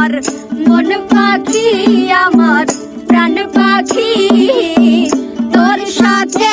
আমার মন পাখি আমার প্রাণ পাখি। তোর সাথে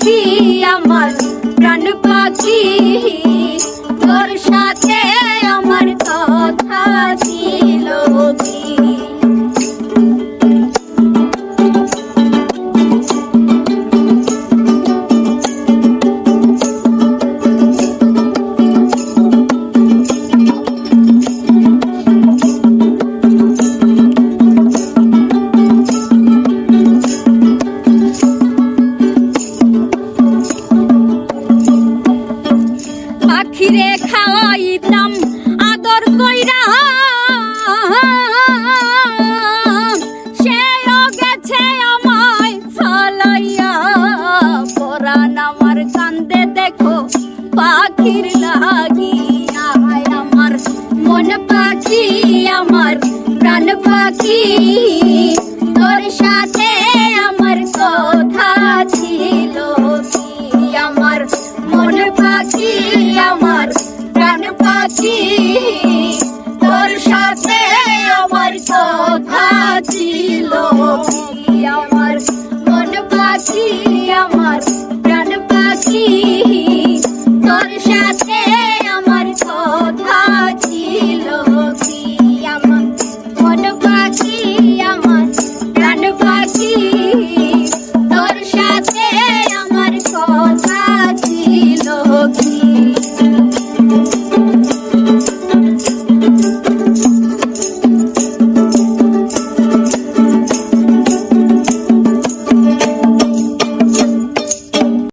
পাখি আমার প্রাণ পাখি। আমার কথা পাখির লাগি আয় আমার। মন পাখি আমার প্রাণ পাখি তোর সাথে